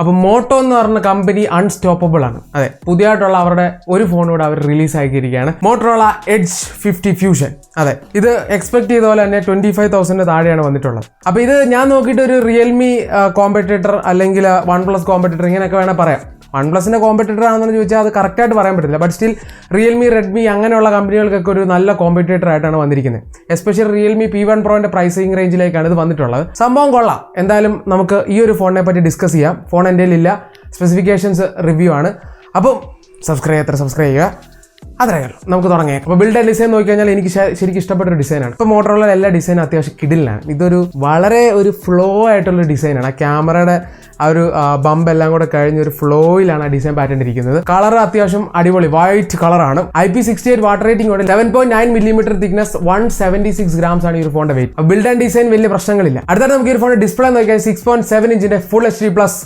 അപ്പോൾ മോട്ടോ എന്ന് പറഞ്ഞ കമ്പനി അൺസ്റ്റോപ്പബിൾ ആണ്. അതെ പുതിയതായിട്ടുള്ള അവരുടെ ഒരു ഫോൺ കൂടെ അവർ റിലീസ് ആക്കിയിരിക്കുകയാണ്. മോട്ടറോള എഡ്ജ് ഫിഫ്റ്റി ഫ്യൂഷൻ അതെ ഇത് എക്സ്പെക്ട് ചെയ്ത പോലെ തന്നെ ട്വന്റി ഫൈവ് തൗസൻഡ് താഴെയാണ് വന്നിട്ടുള്ളത്. അപ്പോൾ ഇത് ഞാൻ നോക്കിയിട്ട് ഒരു റിയൽമി കോമ്പറ്റേറ്റർ അല്ലെങ്കിൽ വൺ പ്ലസ് കോമ്പറ്റേറ്റർ ഇങ്ങനെയൊക്കെ വേണേൽ പറയാം. വൺ പ്ലസിന്റെ കോമ്പറ്റേറ്റർ ആണെന്ന് ചോദിച്ചാൽ അത് കറക്റ്റായിട്ട് പറയാൻ പറ്റില്ല ബട്ട് സ്റ്റിൽ റിയൽമി റെഡ്മി അങ്ങനെയുള്ള കമ്പനികൾക്കൊക്കെ ഒരു നല്ല കോമ്പറ്റേറ്റർ ആയിട്ടാണ് വന്നിരിക്കുന്നത്. എസ്പെഷ്യലി റിയൽമി പി വൺ പ്രോന്റെ പ്രൈസിങ് റേഞ്ചിലേക്കാണ് ഇത് വന്നിട്ടുള്ളത്. സംഭവം കൊള്ളാം. എന്തായാലും നമുക്ക് ഈ ഒരു ഫോണിനെ പറ്റി ഡിസ്കസ് ചെയ്യാം. ഫോൺ എന്റെ ഇല്ല സ്പെസിഫിക്കേഷൻസ് റിവ്യൂ ആണ്. അപ്പം സബ്സ്ക്രൈബ് എത്ര സബ്സ്ക്രൈബ് ചെയ്യുക. അത്രേ ഉള്ളൂ. നമുക്ക് തുടങ്ങിയേക്കാം അപ്പോൾ ബിൽഡ് ഡിസൈൻ നോക്കി കഴിഞ്ഞാൽ എനിക്ക് ശരിക്കും ഇഷ്ടപ്പെട്ട ഒരു ഡിസൈനാണ് ഇപ്പോൾ മോട്ടറുള്ള എല്ലാ ഡിസൈനും അത്യാവശ്യം കിടിലാണ്. ഇതൊരു വളരെ ഒരു ഫ്ലോ ആയിട്ടുള്ള ഡിസൈനാണ് ആ ക്യാമറയുടെ ആ ഒരു ബമ്പ് എല്ലാം കൂടെ കഴിഞ്ഞ ഒരു ഫ്ലോയിലാണ് ആ ഡിസൈൻ പാറ്റേൺ ഇരിക്കുന്നത്. കളർ അത്യാവശ്യം അടിപൊളി. വൈറ്റ് കളറാണ് I P sixty eight water rating ഉണ്ട് eleven point nine millimetre thickness one seventy six grams ആണ് ഈ ഒരു ഫോണിന്റെ വെയിറ്റ് ബിൽഡ് ആൻഡ് ഡിസൈൻ വലിയ പ്രശ്നങ്ങളില്ല. അടുത്ത നമുക്ക് ഈ ഫോണിന്റെ ഡിസ്പ്ലേ നോക്കിയാൽ six point seven ഇഞ്ചിന്റെ full H D plus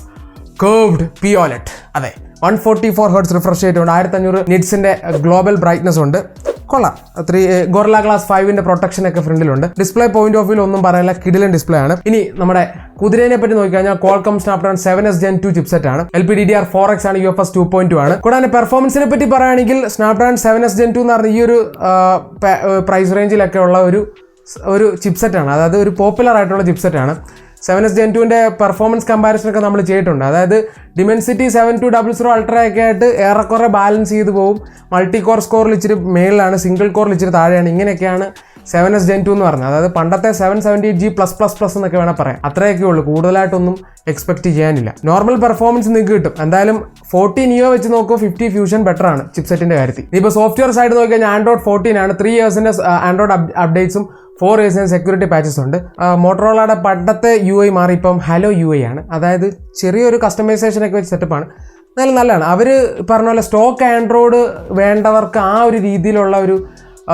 curved pOLED അതെ. One forty four hertz refresh rate ഉണ്ട്. ആയിരത്തി അഞ്ഞൂറ് നിറ്റ്സിന്റെ ഗ്ലോബൽ ബ്രൈറ്റ്നസ് ഉണ്ട്. കൊള്ളാം. ത്രീ ഗൊറല ഗ്ലാസ് ഫൈവിന്റെ പ്രൊട്ടക്ഷൻ ഒക്കെ ഫ്രണ്ടിലുണ്ട്. ഡിസ്പ്ലേ പോയിന്റ് ഓഫ് വ്യൂ ഒന്നും പറയാനില്ല. കിഡിലൻ ഡിസ്പ്ലേ ആണ്. ഇനി നമ്മുടെ കുതിരേനെ പറ്റി നോക്കിക്കഴിഞ്ഞാൽ Qualcomm Snapdragon seven S gen two chipset ആണ്. L P D D R four X ആണ് U F S two point two ആണ്. കൂടാതെ പെർഫോമൻസിനെ പറ്റി പറയുകയാണെങ്കിൽ Snapdragon seven S gen two എന്ന് പറഞ്ഞ ഈ ഒരു പ്രൈസ് റേഞ്ചിലൊക്കെ ഉള്ള ഒരു ഒരു ചിപ്സെറ്റ് ആണ്. അതായത് ഒരു പോപ്പുലർ ആയിട്ടുള്ള ചിപ്സെറ്റ് ആണ്. സെവൻ എസ് ജെൻ ടുവിന്റെ പെർഫോമൻസ് കമ്പാരിസൺ ഒക്കെ നമ്മൾ ചെയ്തിട്ടുണ്ട്. അതായത് Dimensity seven two double zero ultra ഒക്കെ ആയിട്ട് ഏറെക്കുറെ ബാലൻസ് ചെയ്ത് പോകും മൾട്ടി കോർ സ്കോറിൽ ഇച്ചിരി മേളിലാണ് സിംഗിൾ കോറിൽ ഇച്ചിരി താഴെയാണ്. ഇങ്ങനെയൊക്കെയാണ് സെവൻ എസ് ജെൻ ടു എന്ന് പറഞ്ഞത്. അതായത് പണ്ടത്തെ seven seventy G plus plus plus എന്നൊക്കെ വേണം പറയാം. അത്രയൊക്കെ ഉള്ളൂ. കൂടുതലായിട്ടൊന്നും എക്സ്പെക്ട് ചെയ്യാനില്ല. നോർമൽ പെർഫോമൻസ് നിങ്ങൾക്ക് കിട്ടും. എന്തായാലും ഫോർട്ടീൻ ഇയോ വെച്ച് നോക്കുമ്പോൾ ഫിഫ്റ്റി ഫ്യൂഷൻ ബെറ്റർ ആണ് ചിപ്സെറ്റിന്റെ കാര്യത്തിൽ. ഇപ്പോൾ സോഫ്റ്റ്വെയർ സൈഡ് നോക്കി കഴിഞ്ഞാൽ ആൻഡ്രോയിഡ് ഫോർട്ടീൻ ആണ്. ത്രീ ഇയേഴ്സിന്റെ ആൻഡ്രോയിഡ് അപ്ഡേറ്റ്സും ഫോർ ഇയേഴ്സിന് സെക്യൂരിറ്റി പാച്ചസ് ഉണ്ട്. മോട്ടറോളയുടെ പണ്ടത്തെ യു ഐ മാറി ഇപ്പം ഹലോ യു ഐ ആണ്. അതായത് ചെറിയൊരു കസ്റ്റമൈസേഷൻ ഒക്കെ വെച്ച് സെറ്റപ്പാണ് എന്നാലും നല്ലതാണ്. അവർ പറഞ്ഞ പോലെ സ്റ്റോക്ക് ആൻഡ്രോയിഡ് വേണ്ടവർക്ക് ആ ഒരു രീതിയിലുള്ള ഒരു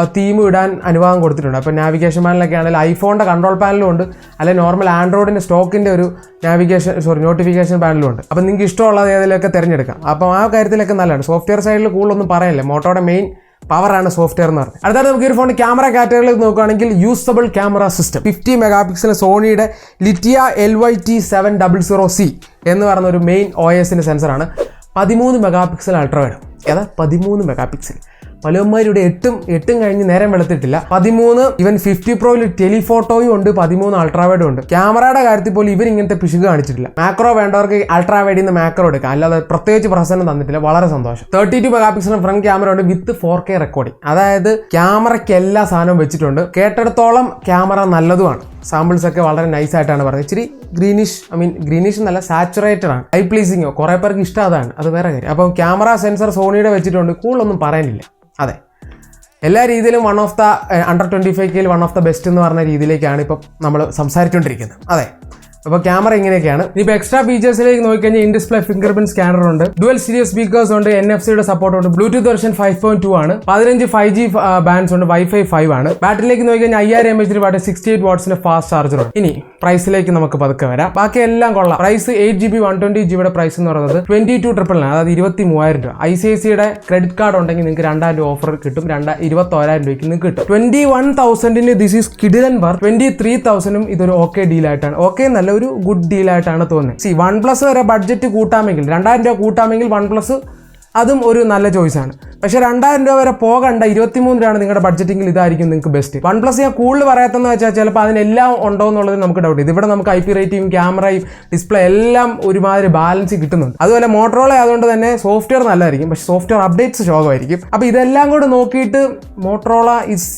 തീം ഇടാൻ അനുവാദം കൊടുത്തിട്ടുണ്ട്. അപ്പോൾ നാവിഗേഷൻ പാനലൊക്കെ ആണെങ്കിൽ ഐഫോണിന്റെ കൺട്രോൾ പാനലും ഉണ്ട്. അല്ലെങ്കിൽ നോർമൽ ആൻഡ്രോയിഡിന്റെ സ്റ്റോക്കിന്റെ ഒരു നാവിഗേഷൻ സോറി നോട്ടിഫിക്കേഷൻ പാനലും ഉണ്ട്. അപ്പോൾ നിങ്ങൾക്ക് ഇഷ്ടമുള്ള ഏതിലൊക്കെ തിരഞ്ഞെടുക്കാം. അപ്പോൾ ആ കാര്യത്തിലൊക്കെ നല്ലതാണ്. സോഫ്റ്റ്വെയർ സൈഡിൽ കൂടുതലൊന്നും പറയില്ല മോട്ടോയുടെ മെയിൻ പവറാണ് സോഫ്റ്റ്വെയർ എന്ന് പറഞ്ഞത് അടുത്തത് നമുക്ക് ഈ ഫോണിന്റെ ക്യാമറ കാറ്റഗറിയിൽ നോക്കുകയാണെങ്കിൽ usable camera system fifty mega pixel സോണിയുടെ LYTIA L Y T seven double zero C എന്ന് പറയുന്ന ഒരു മെയിൻ ഒ എസിന്റെ സെൻസറാണ് പതിമൂന്ന് മെഗാ പിക്സൽ അൾട്രാ വേണം. ഏതാ? പതിമൂന്ന് മെഗാ പിക്സൽ പലവന്മാരുടെ എട്ടും എട്ടും കഴിഞ്ഞ് നേരം വെളുത്തിട്ടില്ല. പതിമൂന്ന് ഇവൻ ഫിഫ്റ്റി പ്രോയിൽ ടെലിഫോട്ടോയും ഉണ്ട് പതിമൂന്ന് അൾട്രാവേഡും ഉണ്ട്. ക്യാമറയുടെ കാര്യത്തിൽ പോലും ഇവർ ഇങ്ങനത്തെ പിശുക കാണിച്ചിട്ടില്ല. മാക്രോ വേണ്ടവർക്ക് അൾട്രാവേഡിൽ നിന്ന് മാക്രോ എടുക്കാം. അല്ലാതെ പ്രത്യേകിച്ച് പ്രസനം തന്നിട്ടില്ല. വളരെ സന്തോഷം. Thirty two mega pixel front camera ഉണ്ട് വിത്ത് ഫോർ കെ റെക്കോർഡിംഗ് അതായത് ക്യാമറയ്ക്ക് എല്ലാ സാധനവും വെച്ചിട്ടുണ്ട്. കേട്ടിടത്തോളം ക്യാമറ നല്ലതുമാണ്. സാമ്പിൾസ് ഒക്കെ വളരെ നൈസ് ആയിട്ടാണ് പറഞ്ഞത്. ഇച്ചിരി ഗ്രീനിഷ് ഐ മീൻ ഗ്രീനിഷ് നല്ല സാച്ചുറേറ്റഡ് ആണ്. ഐ പ്ലീസിങ്ങോ കുറേ പേർക്ക് ഇഷ്ടം അതാണ് അത് വേറെ കാര്യം. അപ്പോൾ ക്യാമറ സെൻസർ സോണിയുടെ വെച്ചിട്ടുണ്ട്. കൂടുതലൊന്നും പറയാനില്ല അതെ. എല്ലാ രീതിയിലും one of the under twenty five കെയിൽ വൺ ഓഫ് ദ ബെസ്റ്റ് എന്ന് പറഞ്ഞ രീതിയിലേക്കാണ് ഇപ്പം നമ്മൾ സംസാരിച്ചുകൊണ്ടിരിക്കുന്നത് അതെ. അപ്പോൾ ക്യാമറ ഇങ്ങനെയൊക്കെയാണ്. ഇപ്പോൾ എക്സ്ട്രാ ഫീച്ചേഴ്സിലേക്ക് നോക്കിക്കഴിഞ്ഞാൽ in display finger print scanner ഉണ്ട്. ഡുവൽ സ്റ്റീരിയോ സ്പീക്കേഴ്സ് ഉണ്ട് എൻ എഫ് സിയുടെ സപ്പോർട്ട് ഉണ്ട് Bluetooth version five point two ആണ് പതിനഞ്ച് ഫൈവ് ജി ബാൻഡ്സ് ഉണ്ട് വൈഫൈ ഫൈവ് ആണ്. ബാറ്ററിയിലേക്ക് നോക്കിക്കഴിഞ്ഞാൽ അയ്യായിരം M H battery sixty eight വാട്ട്സിന്റെ fast charger ഉണ്ട്. ഇനി പ്രൈസിലേക്ക് നമുക്ക് പതുക്കെ വരാം. ബാക്കി എല്ലാം കൊള്ളാം. Price eight G B one twenty ജിബിയുടെ price എന്ന് പറയുന്നത് ട്വന്റി ടു ട്രിപ്പിൾ നയൻ അതായത് ഇരുപത്തി മൂവായിരം രൂപ ഐ സി ഐ സിയുടെ ക്രെഡിറ്റ് കാർഡ് ഉണ്ടെങ്കിൽ നിങ്ങൾക്ക് രണ്ടായിരം രൂപ ഓഫർ കിട്ടും. രണ്ടാ ഇരുപത്തോരായിരം രൂപയ്ക്ക് നിങ്ങൾക്ക് കിട്ടും. ട്വന്റി വൺ തൗസൻഡിന് ദിസ് ഈസ് കിഡിലൻ വർ ട്വന്റി ത്രീ തൗസൻഡും ഇതൊരു ഓക്കെ ഡീലായിട്ടാണ് ഓക്കെ നല്ല ഒരു ഗുഡ് ഡീലായിട്ടാണ് തോന്നുന്നത്. സി വൺ പ്ലസ് വരെ ബഡ്ജറ്റ് കൂട്ടാമെങ്കിൽ രണ്ടായിരം രൂപ കൂട്ടാമെങ്കിൽ വൺ പ്ലസ് അതും ഒരു നല്ല ചോയ്സാണ് പക്ഷേ രണ്ടായിരം രൂപ വരെ പോകണ്ട ഇരുപത്തിമൂന്ന് രൂപയാണ് നിങ്ങളുടെ ബഡ്ജറ്റിംഗിൽ ഇതായിരിക്കും നിങ്ങൾക്ക് ബെസ്റ്റ് വൺ പ്ലസ് ഞാൻ കൂടുതൽ പറയാത്തെന്ന് വെച്ചാൽ ചിലപ്പോൾ അതിനെല്ലാം ഉണ്ടോ എന്നുള്ളത് നമുക്ക് ഡൗട്ട് ഇത് ഇവിടെ നമുക്ക് ഐ പി റേറ്റിംഗ് ക്യാമറയും ഡിസ്പ്ലേ എല്ലാം ഒരുമാതിരി ബാലൻസ് കിട്ടുന്നുണ്ട്. അതുപോലെ മോട്ടറോള ആയതുകൊണ്ട് തന്നെ സോഫ്റ്റ്വെയർ നല്ലതായിരിക്കും. പക്ഷേ സോഫ്റ്റ്വെയർ അപ്ഡേറ്റ്സ് ശോകമായിരിക്കും. അപ്പോൾ ഇതെല്ലാം കൂടെ നോക്കിയിട്ട് മോട്ടറോള ഇസ്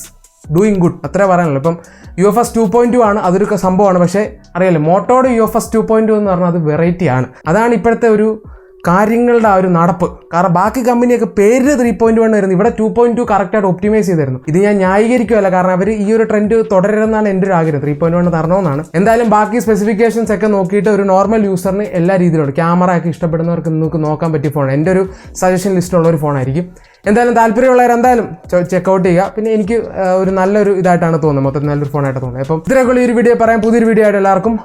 ഡൂയിങ് ഗുഡ് അത്രേ പറയാനുള്ളൂ. ഇപ്പം U F S two point two ആണ്. അതൊരു സംഭവമാണ്. പക്ഷേ അറിയാലോ മോട്ടോയുടെ U F S two point two എന്ന് പറഞ്ഞാൽ അത് വെറൈറ്റി ആണ്. അതാണ് ഇപ്പോഴത്തെ ഒരു കാര്യങ്ങളുടെ ആ ഒരു നടപ്പ്. കാരണം ബാക്കി കമ്പനിയൊക്കെ പേര് ത്രീ പോയിന്റ് വൺ വരുന്നു ഇവിടെ ടു പോയിന്റ് ടു കറക്റ്റായിട്ട് ഒപ്റ്റിമൈസ് ചെയ്തിരുന്നു. ഇത് ഞാൻ ന്യായീകരിക്കുമല്ല കാരണം അവർ ഈ ഒരു ട്രെൻഡ് തുടരരുതെന്നാണ് എന്റെ ഒരു ആഗ്രഹം. ത്രീ പോയിന്റ് വൺ തരണമെന്നാണ്. എന്തായാലും ബാക്കി സ്പെസിഫിക്കേഷൻസ് ഒക്കെ നോക്കിയിട്ട് ഒരു നോർമൽ യൂസറിന് എല്ലാ രീതിയിലുണ്ട്. ക്യാമറ ഒക്കെ ഇഷ്ടപ്പെടുന്നവർക്ക് നിങ്ങൾക്ക് നോക്കാൻ പറ്റിയ ഫോൺ എന്റെ ഒരു സജഷൻ ലിസ്റ്റുള്ള ഒരു ഫോണായിരിക്കും എന്തായാലും താല്പര്യമുള്ളവർ എന്തായാലും ചെക്കൗട്ട് ചെയ്യുക. പിന്നെ എനിക്ക് ഒരു നല്ലൊരു ഇതായിട്ടാണ് തോന്നുന്നത്. മൊത്തത്തിൽ നല്ലൊരു ഫോണായിട്ട് തോന്നുന്നത്. അപ്പം ഇത്രയൊക്കെ ഈ ഒരു വീഡിയോ പറയാം. പുതിയൊരു വീഡിയോ ആയിട്ട് എല്ലാവർക്കും